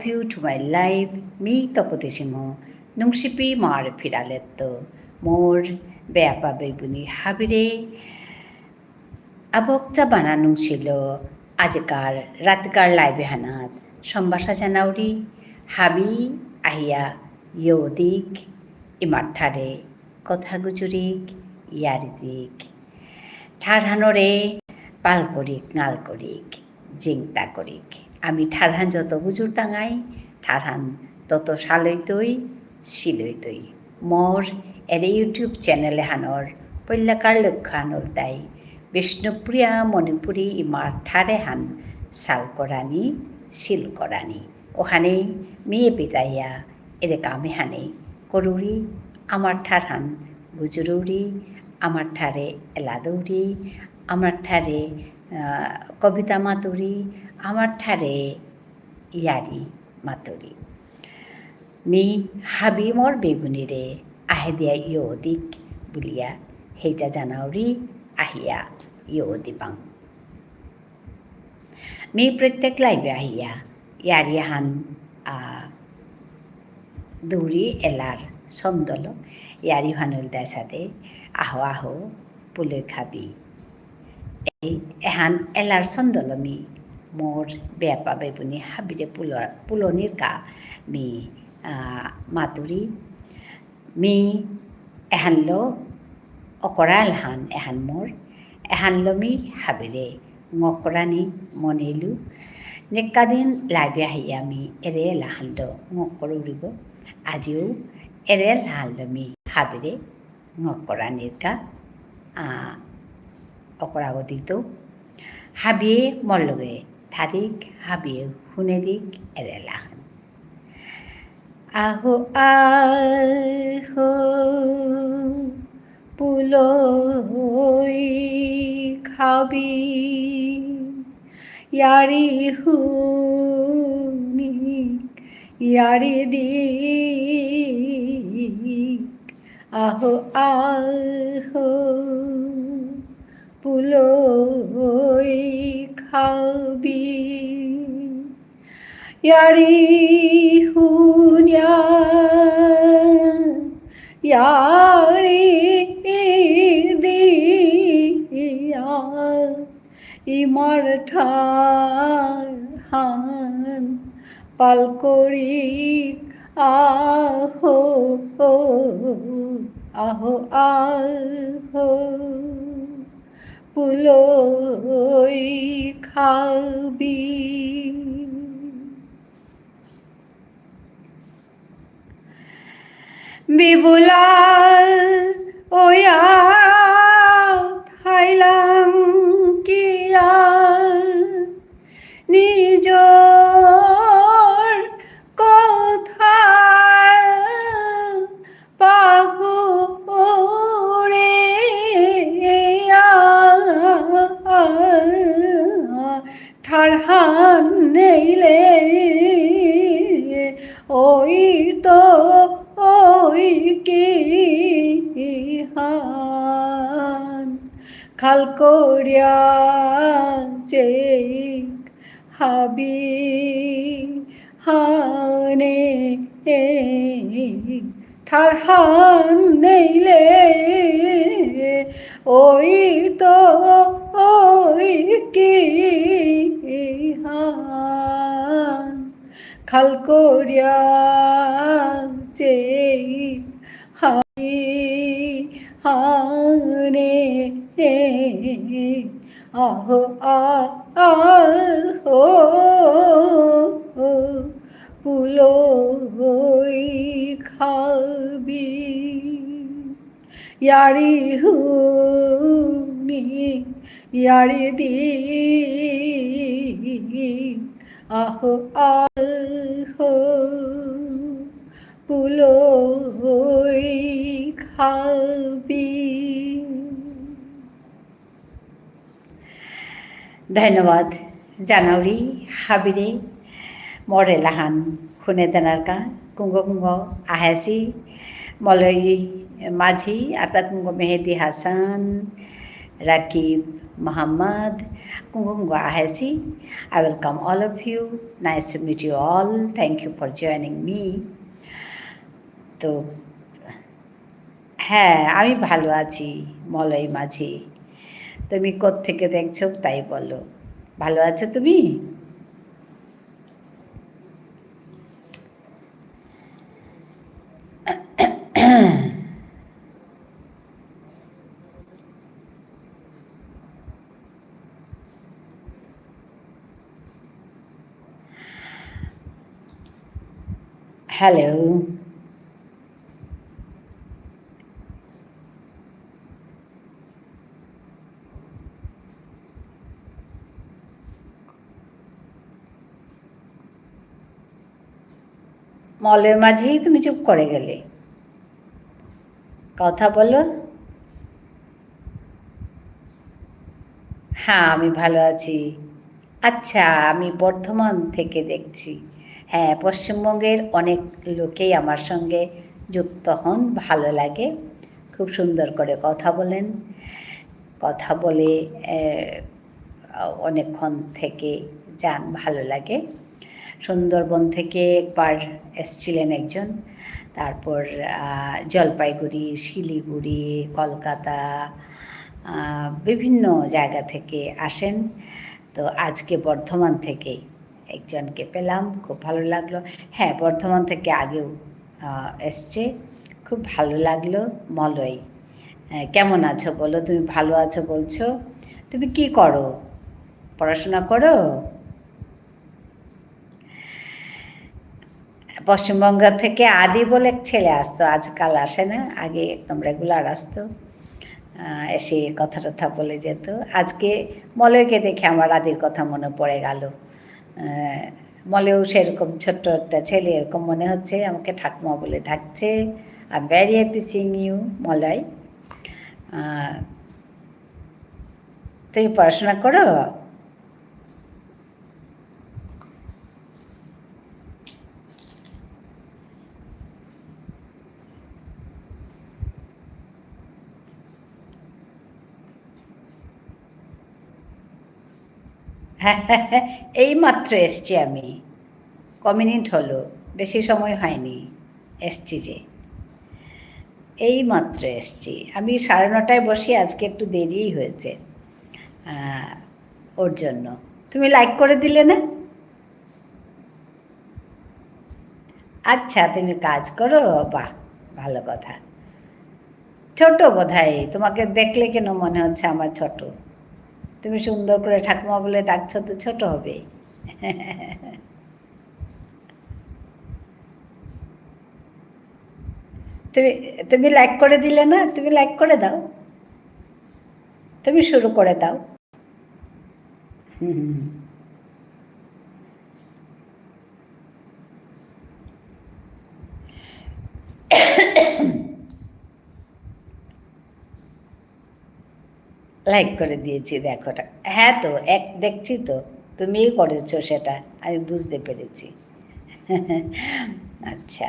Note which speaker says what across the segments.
Speaker 1: of you to my live. Me Tapadesingha, Nukshipi Imar Piraletto, more Beapa Bebuni Habire. Abok Chabana Nungsilo, Ajikar, Ratkar Live Hanat, Shambasha Janauri, Habi, Ahia, Yodik, Imarthare. কথা গুজুরিক ইয়ারিদিক ঠাড়হানরে পাল করিক নাল করিক জিংতা করিক আমি ঠাড়হান যত বুজুর টাঙাই ঠাড়হান তত সালৈতই সিলৈতই মোর এর YouTube চ্যানেলে হানর পল্যাকার লক্ষ্য হানর তাই বিষ্ণুপ্রিয়া, মণিপুরী, ইমার ঠারে হান, সাল করানি, seal করানি। ওখানেই মেয়ে পিতাইয়া এরে কামে হানে। করুরি আমার ঠার হান গুজরৌরি আমার ঠারে এলাদৌরি, আমার ঠারে কবিতা মাতুরি আমার ঠারে ইয়ারি মাতুরি। মি হাবি মর বেগুনিরে আহে দিয়া ইয় দিক বুলিয়া হেজা জানাউরি আহিয়া ইয় দিবাং মি প্রত্যেক লাইবে আহিয়া, ইয়ারি হান দৌৰি এলাৰ চন্দল ইয়াৰি ভানুল দাইচাদে আহ আহ, পুলৈ খাবি। এহান এলাৰ চন্দলমি মোৰ বেয়া পাবে বুনি। হাবিৰে পুলৰ পুলনিৰ কা মি মাতুৰি মি এহান ল অকৰা এলহান এহান মোৰ এহান লমি হাবিৰে ngokkorani monilu নেকাদিন লাইবে আহি আমি এৰে লাহান্দ ngokkorurigo আজিও এৰে লালমি হাবিৰে নকৰা নিৰ্কা অপৰাগতিটো হাবিয়ে মল্লগে শুনে দিক এৰে লাহান। আহো আহো পুলই খাবি, ইয়ারি হুনি, ইয়ারি দিক। আহো আহো পুলই খাবি ইয়ারি হুনিয়া ইয়ারি দিয়া ইমার ঠার হান পুলই খাবি। বিবুলা ওয়া থাইলাম কিয়া খাল করিয়া হাবি হানে আহো আহো পুলো হই খাবি। ইয়ারি হুনি ইয়ারি দি আহো আহো কুলো হই খাবি। ধন্যবাদ জানুৱাৰী হাবিৰে মৰে লাহান শুনে তেনাৰকা কুংগ কুংগ আহেচি মলয় মাঝি আতাত কুংগ Mehedi Hasan, Rakib Muhammad Kungungu Ahesi. I welcome all of you. Nice to meet you all. Thank you for joining me. তো হ্যাঁ আমি ভালো আছি মলয় মাঝি তুমি থেকে দেখছ তাই বলো ভালো আছো তুমি হ্যালো মলের মাঝেই তুমি চুপ করে গেলে। কথা বলো। হ্যাঁ আমি ভালো আছি। আচ্ছা আমি বর্ধমান থেকে দেখছি। হ্যাঁ পশ্চিমবঙ্গের অনেক লোকেই আমার সঙ্গে যুক্ত হন, ভালো লাগে। খুব সুন্দর করে কথা বলেন। কথা বলে অনেকক্ষণ থেকে যান, ভালো লাগে। সুন্দরবন থেকে একবার এসছিলেন একজন। তারপর জলপাইগুড়ি, শিলিগুড়ি, কলকাতা বিভিন্ন জায়গা থেকে আসেন। তো আজকে বর্ধমান থেকে একজনকে পেলাম, খুব ভালো লাগল। হ্যাঁ বর্ধমান থেকে আগেও এসছে। খুব ভালো লাগল মলয়। কেমন আছো বলো? তুমি ভালো আছো বলছো? তুমি কি করো? পড়াশোনা করো? পশ্চিমবঙ্গ থেকে আদি বলে ছেলে আসতো, আজকাল আসে না, আগে একদম রেগুলার আসতো। এসে কথা টথা বলে যেত। আজকে মলয়কে দেখে আমার আদির কথা মনে পড়ে গেল। মলেও সেরকম ছোট্ট একটা ছেলে এরকম মনে হচ্ছে, আমাকে ঠাকমা বলে ডাকছে। আর ভ্যারি হ্যাপি সিং ইউ মলাই তুমি পড়াশোনা করো? এই মাত্র এসছি আমি। ক মিনিট হলো, বেশি সময় হয়নি, এসছি যে। এই মাত্র এসছি। আমি সাড়ে নটায় বসি, আজকে একটু দেরিই হয়েছে ওর জন্য। তুমি লাইক করে দিলে না? আচ্ছা তুমি কাজ করো, বাহ, ভালো কথা। ছোট বোধ তোমাকে দেখলে কেন মনে হচ্ছে আমার ছোট? তুমি সুন্দর করে ঠাকুমা বলে ডাকছ তো ছোট হবে। তুমি তুমি লাইক করে দিলে না? তুমি লাইক করে দাও। তুমি শুরু করে দাও। হুম লাইক করে দিয়েছি দেখোটা হ্যাঁ তো, এক, দেখছি তো তুমিই করেছ সেটা, আমি বুঝতে পেরেছি। আচ্ছা।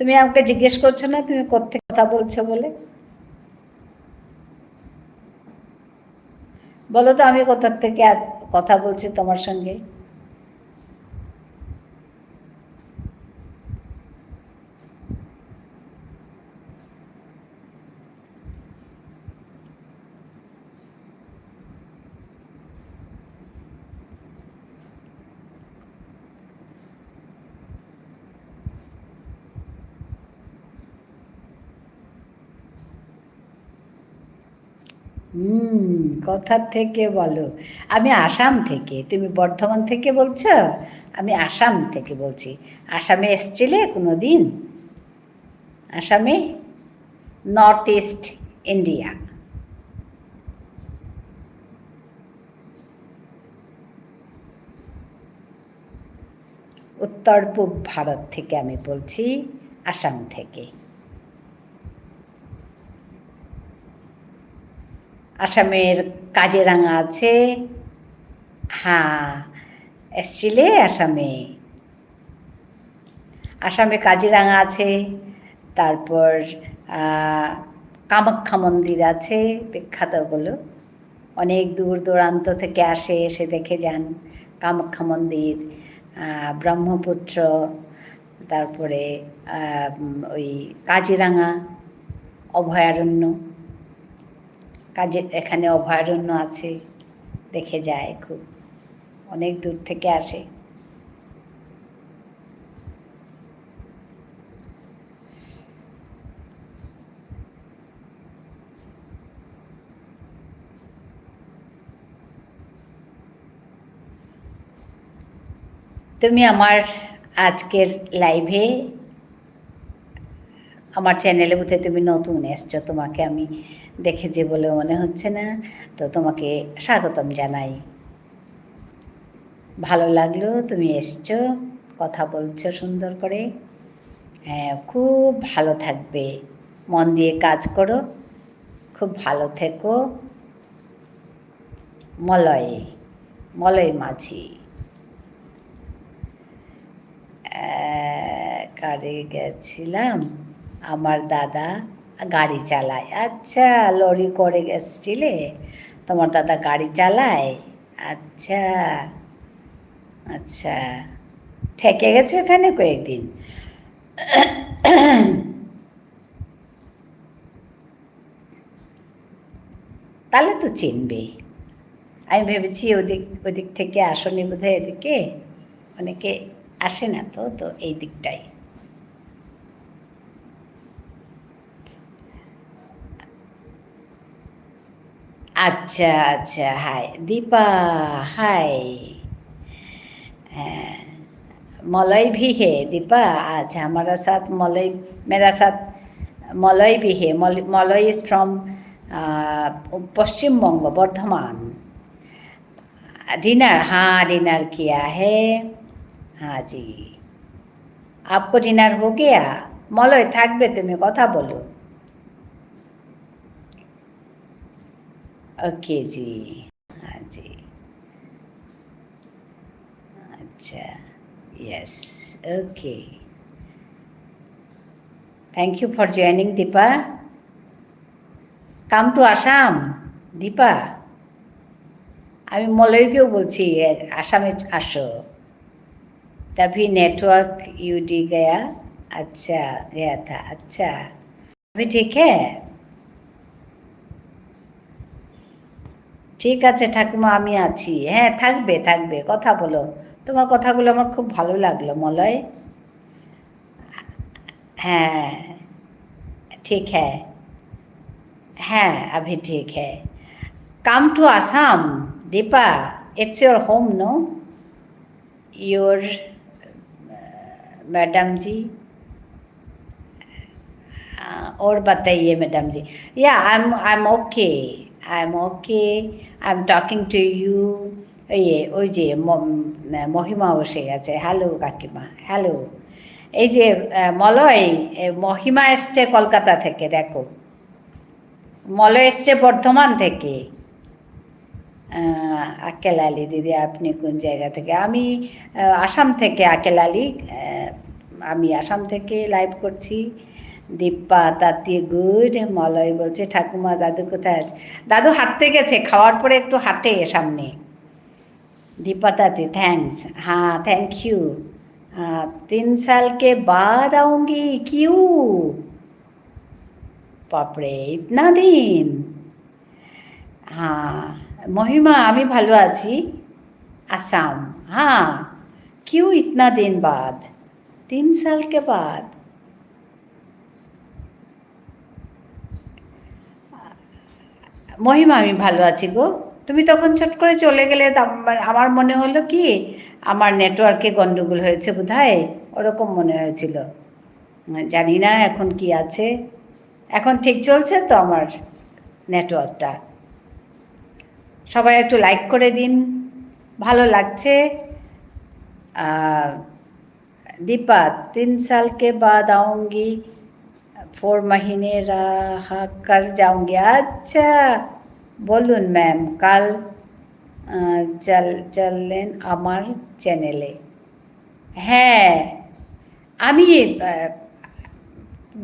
Speaker 1: তুমি আমাকে জিজ্ঞেস করছ না, তুমি কোথেকে কথা বলছো বলে? বলো তো, আমি কোথার থেকে কথা বলছি তোমার সঙ্গে? কথার থেকে বলো। আমি আসাম থেকে, তুমি বর্ধমান থেকে বলছো? আমি আসাম থেকে বলছি। আসামে এসছিলে কোনো দিন আসামে? নর্থ ইস্ট ইন্ডিয়া উত্তর পূব ভারত থেকে আমি বলছি, আসাম থেকে। আসামের কাজিরাঙা আছে। হ্যাঁ এসছিলে আসামে। আসামে কাজিরাঙা আছে, তারপর কামাখ্যা মন্দির আছে বিখ্যাতগুলো অনেক দূর দূরান্ত থেকে আসে, এসে দেখে যান। কামাখ্যা মন্দির ব্রহ্মপুত্র, তারপরে ওই কাজিরাঙা, অভয়ারণ্য। কাজে এখানে অভয়ারণ্য আছে, দেখে যায় খুব। অনেক দূর থেকে আসে। তুমি আমার আজকের লাইভে আমার চ্যানেলে বোধহয় তুমি নতুন এসছো, তোমাকে আমি দেখেছি বলে মনে হচ্ছে না। তো তোমাকে স্বাগতম জানাই। ভালো লাগল, তুমি এসছো, কথা বলছো সুন্দর করে। হ্যাঁ খুব ভালো থাকবে। মন দিয়ে কাজ করো, খুব ভালো থেকো। মলয় মলয় মাঝি। কারে গেছিলাম? আমার দাদা। গাড়ি চালায়। আচ্ছা লরি করে এসছিলে, তোমার দাদা গাড়ি চালায়? আচ্ছা আচ্ছা। থেকে গেছে ওখানে কয়েকদিন? তাহলে তো চিনবে। আমি ভেবেছি ওদিক ওদিক থেকে আসনি বোধহয় এদিকে। অনেকে আসে না তো তো এই দিকটাই अच्छा अच्छा हाय दीपा हाय हाँ, मलय भी है दीपा आज हमारा साथ मलय मेरा साथ मलय भी है मल- Malay is from Paschim Banga Bardhaman dinner हाँ डिनर किया है हाँ जी आपको डिनर हो गया মলয় থাকবে তুমি কথা বলো ওকে জি। હા જી અચ્છા yes okay thank you for joining Deepa come to Assam Deepa. আমি মলয়কেও বলছি আসামে আসো। তাপি নেটওয়ার্ক ইউডি গয়া আচ্ছা গয়া আচ্ছা। আমি ঠিক হ্যাঁ ঠিক আছে ঠাকুমা আমি আছি হ্যাঁ থাকবে থাকবে কথা বলো তোমার কথাগুলো আমার খুব ভালো লাগলো মলয় হ্যাঁ ঠিক হ্যাঁ হ্যাঁ अभी ठीक है come to Assam Deepa it's your home no your madam ji Uh, और बताइए मैडम जी या I am I am okay I am okay I am talking to you ইয়ে ওই যে মহিমা বসে গেছে হ্যালো কাকিমা। হ্যালো এই যে মলয় মহিমা এসছে কলকাতা থেকে, দেখো। মলয় এসছে বর্ধমান থেকে। আকেল আলী, দিদি, আপনি কোন জায়গা থেকে? আমি আসাম থেকে আকেল আলী। আমি আসাম থেকে লাইভ করছি। দিব্যা তাতিয়ে গুড, মলয় বলছে, ঠাকুমা, দাদু কোথায় আছে? দাদু হাঁটতে গেছে, খাওয়ার পরে একটু হাঁটে সামনে। দীপা তাতি থ্যাংকস হ্যাঁ থ্যাংক ইউ তিন সালকে বাদ আউঙ্গি কিউ? বাপরে, ইতনা দিন। হ্যাঁ মহিমা, আমি ভালো আছি। আসাম? হ্যাঁ কিউ ইতনা দিন বাদ। তিন সালকে বাদ? মহিমা, আমি ভালো আছি গো। তুমি তখন ছট করে চলে গেলে আমার মনে হলো কি, আমার নেটওয়ার্কে গণ্ডগোল হয়েছে বোধ হয় ওরকম মনে হয়েছিল। জানি না এখন কি আছে। এখন ঠিক চলছে তো আমার নেটওয়ার্কটা সবাই একটু লাইক করে দিন, ভালো লাগছে। দীপা, তিন সালকে বাদ আউঙ্গি फोर महीने रहा कर जाऊंगी अच्छा বলুন ম্যাম কাল আহ, চল চললেন আমার চ্যানেলে হ্যাঁ আমি আহ,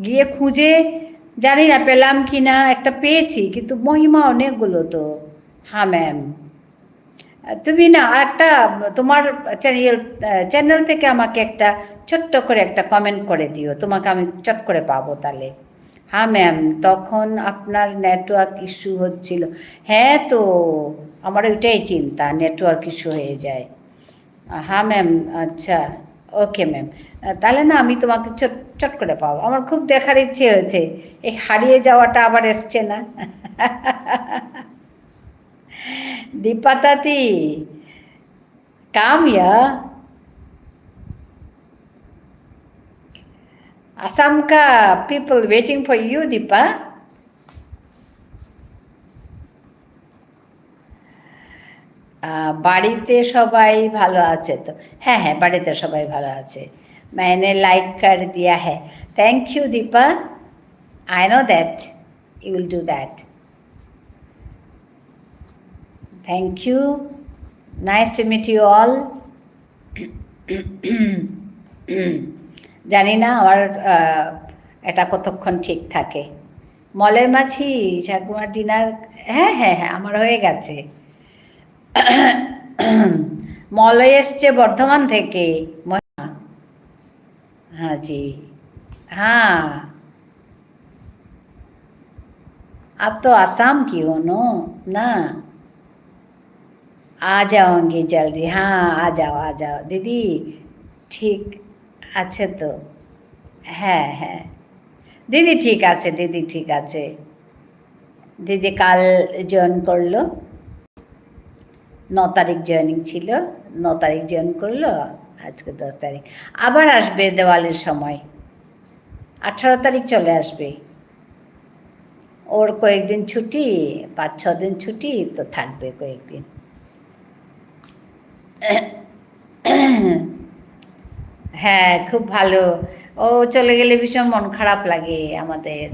Speaker 1: গিয়ে খুঁজে জানি না পেলাম কি না একটা পেয়েছি কিন্তু মহিমা অনেকগুলো তো হ্যাঁ ম্যাম তুমি না একটা তোমার চ্যানেল চ্যানেল থেকে আমাকে একটা ছোট্ট করে একটা কমেন্ট করে দিও। তোমাকে আমি চট করে পাবো তাহলে। হ্যাঁ ম্যাম তখন আপনার নেটওয়ার্ক ইস্যু হচ্ছিল। হ্যাঁ তো, আমার ওইটাই চিন্তা নেটওয়ার্ক ইস্যু হয়ে যায়। হ্যাঁ ম্যাম আচ্ছা ওকে ম্যাম তাহলে না আমি তোমাকে চট চট করে পাবো। আমার খুব দেখার ইচ্ছে হয়েছে। এই হারিয়ে যাওয়াটা আবার এসছে না। దిపతతి కామ్య అసంకా people waiting for you Deepa বাড়িতে সবাই ভালো আছে তো হ্যাঁ হ্যাঁ বাড়িতে সবাই ভালো আছে मैंने লাইক কর দিয়া হ্যাঁ thank you Deepa I know that you'll will do that Thank you. Nice to meet you all. জানি না আমার এটা কতক্ষণ ঠিক থাকে। মলের মাছি ঠাকুমার ডিনার হ্যাঁ হ্যাঁ হ্যাঁ আমার হয়ে গেছে। মলে এসছে বর্ধমান থেকে। হ্যাঁ জি। হ্যাঁ। আর তো আসাম কি নো না। आ जाऊंगी जल्दी हाँ आ जाओ आ जाओ दीदी ঠিক আছে তো হ্যাঁ হ্যাঁ দিদি ঠিক আছে দিদি ঠিক আছে দিদি কাল জয়েন করলো ন তারিখ জয়েনিং ছিল ন তারিখ জয়েন করলো আজকে দশ তারিখ আবার আসবে দেওয়ালির সময় আঠারো তারিখ চলে আসবে ওর কয়েকদিন ছুটি পাঁচ ছ দিন ছুটি তো থাকবে কয়েকদিন হ্যাঁ খুব ভালো। ও চলে গেলে ভীষণ মন খারাপ লাগে আমাদের।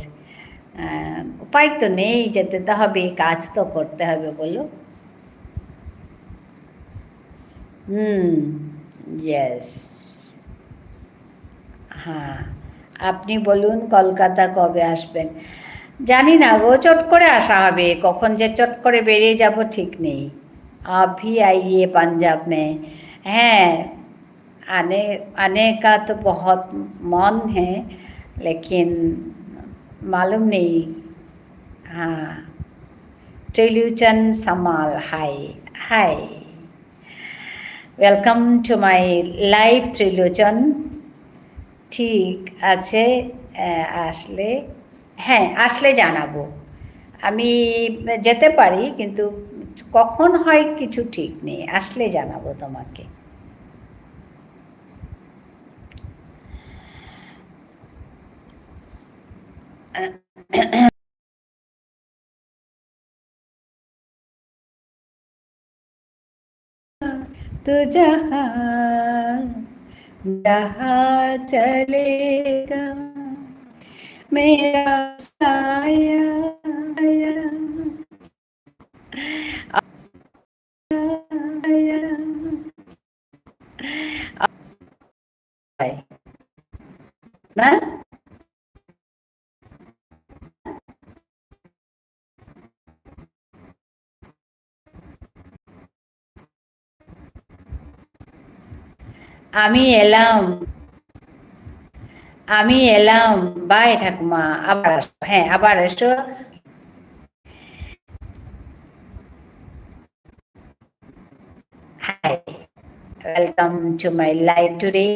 Speaker 1: উপায় তো নেই, যেতে তো হবে, কাজ তো করতে হবে বলো। হুম হ্যাঁ আপনি বলুন কলকাতা কবে আসবেন? জানি না গো, চট করে আসা হবে। কখন যে চট করে বেরিয়ে যাব ঠিক নেই। आप भी आइए पंजाब में हैं आने आने का तो बहुत मन है लेकिन मालूम नहीं हाँ टेलीविजन समाल hi hi welcome to my live Trilochan ঠিক আছে আহ, আসলে হ্যাঁ আসলে জানাবো আমি যেতে পারি কিন্তু কখন হয় কিছু ঠিক নেই আসলে জানাবো তোমাকে तो जहाँ जहाँ चलेगा मेरा साया আমি এলাম। আমি এলাম। বাই ঠাকুমা, আবার আসো। হ্যাঁ আবার এসো। Hi welcome to my live today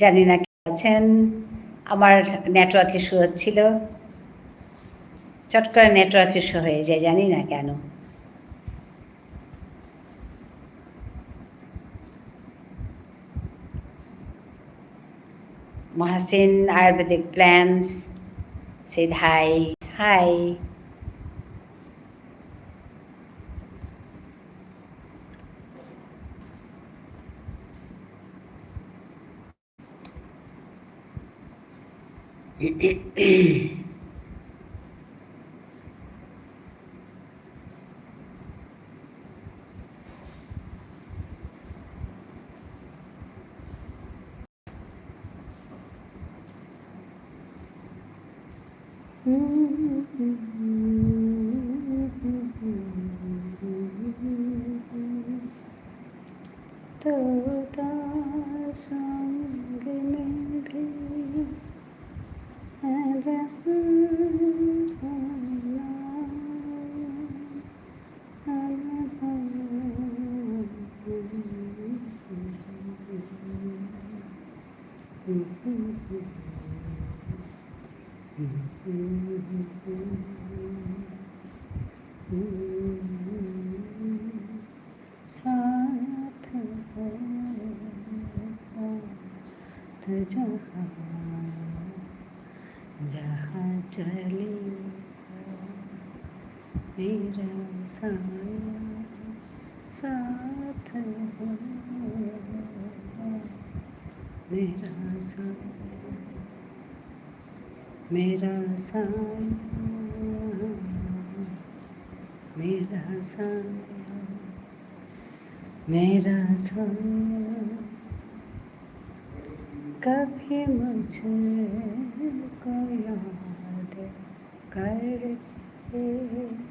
Speaker 1: জানি না কে আছেন। আমার নেটওয়ার্ক ইস্যু হচ্ছিল। চট করে নেটওয়ার্ক ইস্যু হয়ে যায়, জানি না কেন। Mohsin ayurvedic plants said hi hi Mm-hmm. साथ मेरा साया मेरा साया मेरा साया मेरा साया कभी मुझे को याद करके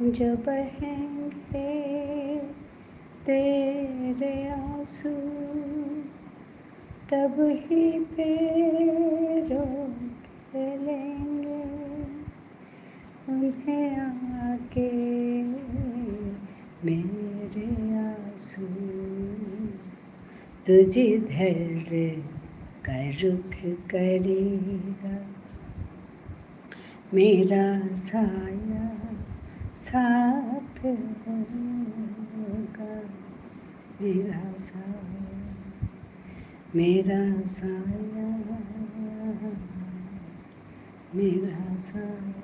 Speaker 1: जो बहेंगे तेरे आँसू, तब ही पे रोक लेंगे उन्हें आके मेरे आँसू। तुझे धर कर रुख करेगा, मेरा साया साथ होगा। मेरा साया मेरा साया मेरा साया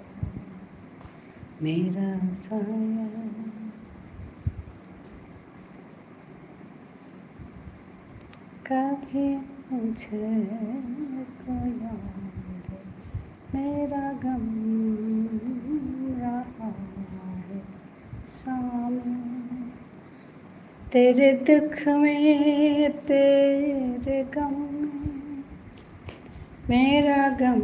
Speaker 1: मेरा साया। कभी मुझे को याद मेरा गम रहा सामने। तेरे दुख में तेरे गम मेरा गम